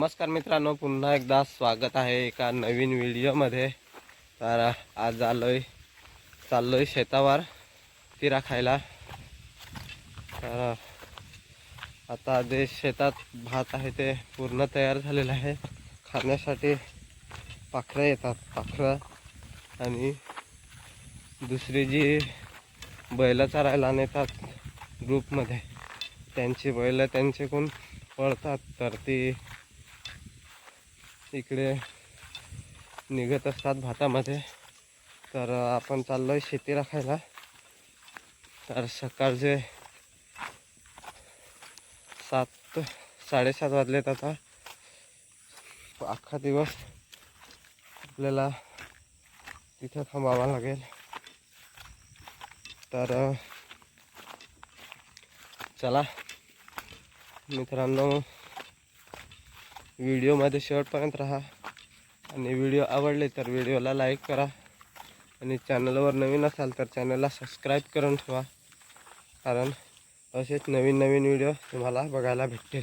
नमस्कार मित्रांनो पुन्हा एकदा स्वागत आहे एका नवीन व्हिडिओमध्ये. तर आज आलोय चाललोय शेतावर तिरा खायला. तर आता जे शेतात भात आहे ते पूर्ण तयार झालेलं आहे. खाण्यासाठी पाखरं येतात पाखरं. आणि दुसरी जी बैलं चरायला नेतात ग्रुपमध्ये त्यांची बैलं त्यांच्याकडून पळतात. तर ती इकडे निघत असतात भातामध्ये. तर आपण चाललोय शेती राखायला तर सकाळचे सात साडेसात वाजलेत आता. अख्खा दिवस आपल्याला तिथं थांबावं लागेल. तर चला मित्रांनो. व्हिडिओमध्ये शेवटपर्यंत राहा. आणि व्हिडिओ आवडले तर व्हिडिओला लाईक करा. आणि चॅनलवर नवीन असाल तर चॅनलला सबस्क्राईब करून ठेवा. कारण असेच नवीन नवीन व्हिडिओ तुम्हाला बघायला भेटतील.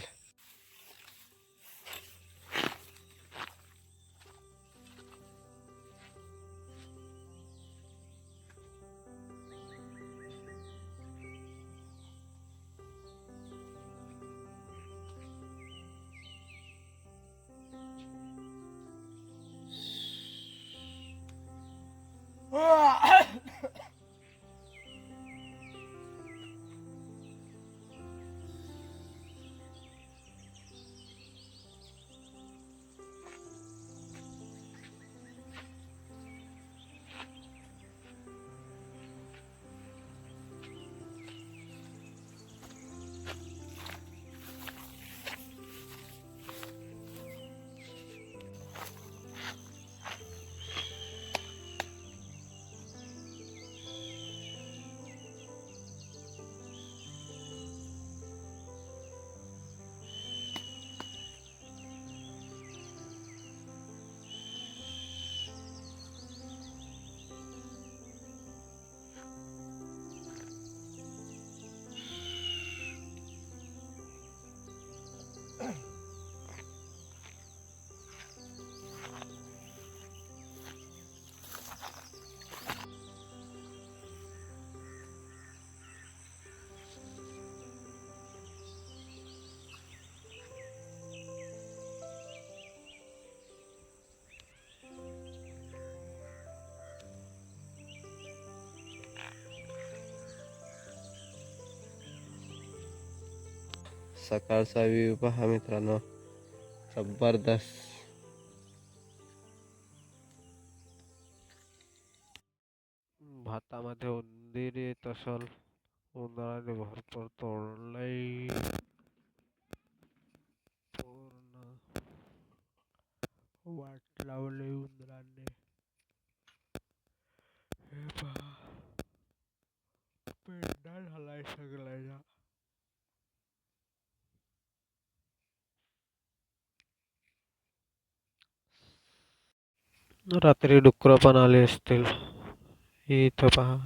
सकाळचा व्ह्यू पहा मित्रांनो. जबरदस्त. भातामध्ये उंदीर येत असल उन्हाळ्याने भरपूर तोडलंय पूर्ण वाट लावली उंदराने. हे पहा. पेंडा झालाय सगळं. रात्री डुकरं पण आले असतील. इथं पहा.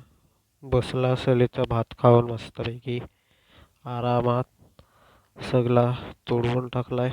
बसला असेल इथं भात खाऊन मस्तपैकी आरामात सगळा तोडवून टाकलाय.